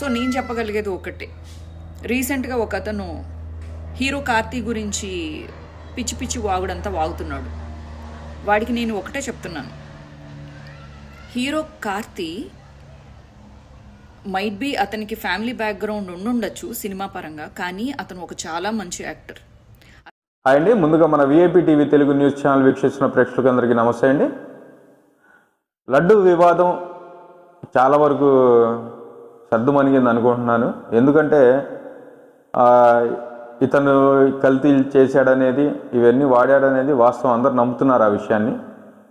So నేను చెప్పగలిగేది ఒకటే. రీసెంట్గా ఒక అతను హీరో కార్తీ గురించి పిచ్చి పిచ్చి వాగుడంతా వాగుతున్నాడు. వాడికి నేను ఒకటే చెప్తున్నాను. హీరో కార్తీ మైట్ బి అతనికి ఫ్యామిలీ బ్యాక్గ్రౌండ్ ఉండుండొచ్చు సినిమా పరంగా కానీ అతను ఒక చాలా మంచి యాక్టర్. హాయ్ అండి ముందుగా మన VIP TV Telugu news channel వీక్షిస్తున్న ప్రేక్షకులందరికీ నమస్తే అండి. లడ్డు వివాదం చాలా వరకు సర్దుమణిగింది అనుకుంటున్నాను. ఎందుకంటే ఇతను కల్తీ చేశాడనేది ఇవన్నీ వాడాడనేది వాస్తవం. అందరు నమ్ముతున్నారు ఆ విషయాన్ని.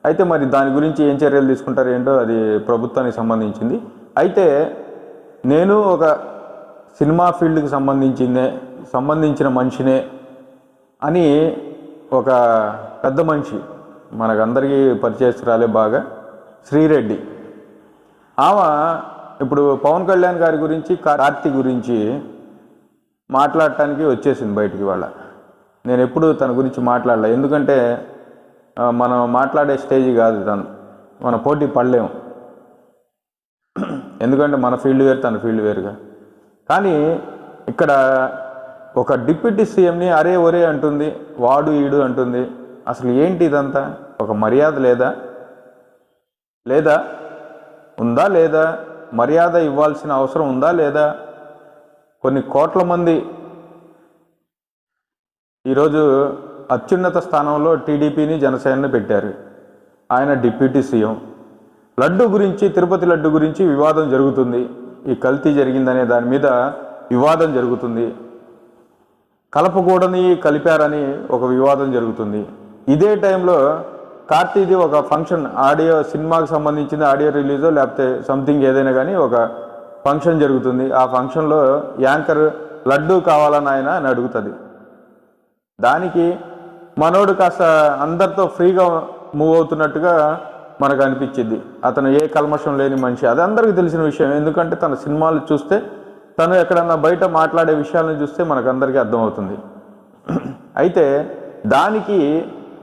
అయితే మరి దాని గురించి ఏం చర్యలు తీసుకుంటారు ఏంటో అది ప్రభుత్వానికి సంబంధించింది. అయితే నేను ఒక సినిమా ఫీల్డ్కి సంబంధించిందే సంబంధించిన మనిషినే అని ఒక పెద్ద మనిషి మనకందరికీ పరిచయస్తురాలే బాగా శ్రీరెడ్డి. ఆమె ఇప్పుడు పవన్ కళ్యాణ్ గారి గురించి కార్తి గురించి మాట్లాడటానికి వచ్చేసింది బయటికి వాళ్ళ నేను ఎప్పుడు తన గురించి మాట్లాడలే. ఎందుకంటే మనం మాట్లాడే స్టేజ్ కాదు తను. మన పోటీ పడలేము. ఎందుకంటే మన ఫీల్డ్ వేరు తన ఫీల్డ్ వేరుగా. కానీ ఇక్కడ ఒక డిప్యూటీ సీఎంని అరే ఒరే అంటుంది వాడు ఈడు అంటుంది. అసలు ఏంటి ఇదంతా? ఒక మర్యాద లేదా? లేదా? ఉందా లేదా? మర్యాద ఇవ్వాల్సిన అవసరం ఉందా లేదా? కొన్ని కోట్ల మంది ఈరోజు అత్యున్నత స్థానంలో టీడీపీని జనసేనని పెట్టారు. ఆయన డిప్యూటీ సీఎం. లడ్డు గురించి తిరుపతి లడ్డు గురించి వివాదం జరుగుతుంది. ఈ కల్తీ జరిగిందనే దాని మీద వివాదం జరుగుతుంది. కలపకూడని కలిపారని ఒక వివాదం జరుగుతుంది. ఇదే టైంలో కార్తీది ఒక ఫంక్షన్ ఆడియో సినిమాకి సంబంధించిన ఆడియో రిలీజో లేకపోతే సంథింగ్ ఏదైనా కానీ ఒక ఫంక్షన్ జరుగుతుంది. ఆ ఫంక్షన్లో యాంకర్ లడ్డు కావాలని ఆయన అని అడుగుతుంది. దానికి మనోడు కాస్త అందరితో ఫ్రీగా మూవ్ అవుతున్నట్టుగా మనకు అనిపించింది. అతను ఏ కల్మషం లేని మనిషి. అది అందరికీ తెలిసిన విషయం. ఎందుకంటే తన సినిమాలు చూస్తే తను ఎక్కడన్నా బయట మాట్లాడే విషయాలను చూస్తే మనకు అందరికీ అర్థమవుతుంది. అయితే దానికి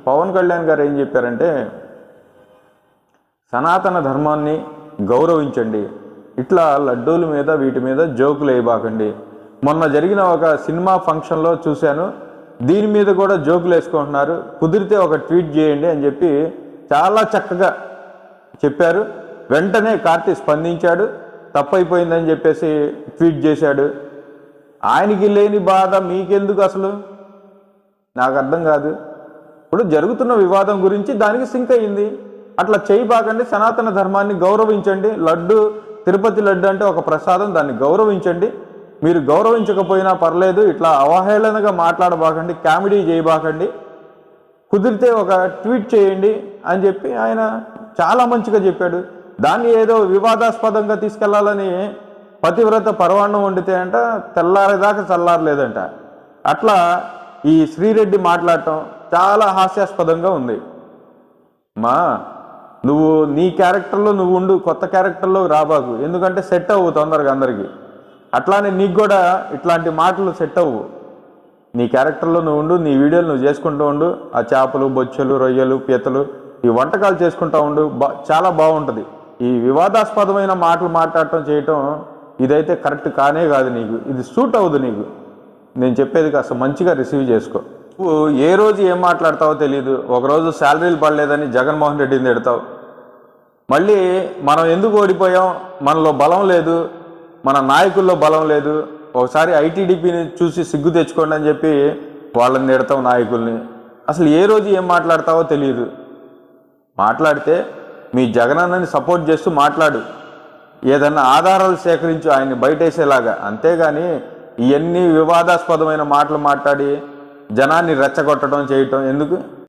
పవన్ కళ్యాణ్ గారు ఏం చెప్పారంటే సనాతన ధర్మాన్ని గౌరవించండి ఇట్లా లడ్డూల మీద వీటి మీద జోకులు వేయబాకండి. మొన్న జరిగిన ఒక సినిమా ఫంక్షన్లో చూశాను దీని మీద కూడా జోకులు వేసుకుంటున్నారు కుదిరితే ఒక ట్వీట్ చేయండి అని చెప్పి చాలా చక్కగా చెప్పారు. వెంటనే కార్తీ స్పందించాడు తప్పైపోయిందని చెప్పేసి ట్వీట్ చేశాడు. ఆయనకి లేని బాధ మీకెందుకు అసలు? నాకు అర్థం కాదు. ఇప్పుడు జరుగుతున్న వివాదం గురించి దానికి సింక్ అయ్యింది. అట్లా చేయబాకండి సనాతన ధర్మాన్ని గౌరవించండి. లడ్డు తిరుపతి లడ్డు అంటే ఒక ప్రసాదం దాన్ని గౌరవించండి. మీరు గౌరవించకపోయినా పర్లేదు ఇట్లా అవహేళనగా మాట్లాడబాకండి కామెడీ చేయబాకండి. కుదిరితే ఒక ట్వీట్ చేయండి అని చెప్పి ఆయన చాలా మంచిగా చెప్పాడు. దాన్ని ఏదో వివాదాస్పదంగా తీసుకెళ్ళాలని పతివ్రత పరవాణం వండితే అంట తెల్లారేదాకా చల్లారలేదంట. అట్లా ఈ శ్రీరెడ్డి మాట్లాడటం చాలా హాస్యాస్పదంగా ఉంది. మా నువ్వు నీ క్యారెక్టర్లో నువ్వు ఉండు కొత్త క్యారెక్టర్లో రాబాకు ఎందుకంటే సెట్ అవ్వు తొందరగా అందరికీ. అట్లానే నీకు కూడా ఇట్లాంటి మాటలు సెట్ అవ్వు. నీ క్యారెక్టర్లో నువ్వు ఉండు నీ వీడియోలు నువ్వు చేసుకుంటూ ఉండు ఆ చేపలు బొచ్చెలు రొయ్యలు పీతలు ఈ వంటకాలు చేసుకుంటూ ఉండు బా చాలా బాగుంటుంది. ఈ వివాదాస్పదమైన మాటలు మాట్లాడటం చేయటం ఇదైతే కరెక్ట్ కానే కాదు నీకు. ఇది సూట్ అవ్వదు నీకు. నేను చెప్పేది కాస్త మంచిగా రిసీవ్ చేసుకో. నువ్వు ఏ రోజు ఏం మాట్లాడతావో తెలియదు ఒకరోజు శాలరీలు పడలేదని జగన్మోహన్ రెడ్డిని తిడతావు. మళ్ళీ మనం ఎందుకు ఓడిపోయాం? మనలో బలం లేదు. మన నాయకుల్లో బలం లేదు. ఒకసారి ఐటీడీపీని చూసి సిగ్గు తెచ్చుకోండి అని చెప్పి వాళ్ళని తిడతావు నాయకుల్ని. అసలు ఏ రోజు ఏం మాట్లాడతావో తెలియదు మాట్లాడితే మీ జగనన్నని సపోర్ట్ చేస్తూ మాట్లాడు. ఏదన్నా ఆధారాలు సేకరించు ఆయన్ని బయటేసేలాగా. అంతేగాని ఇవన్నీ వివాదాస్పదమైన మాటలు మాట్లాడి జనాన్ని రెచ్చగొట్టడం చేయటం ఎందుకు?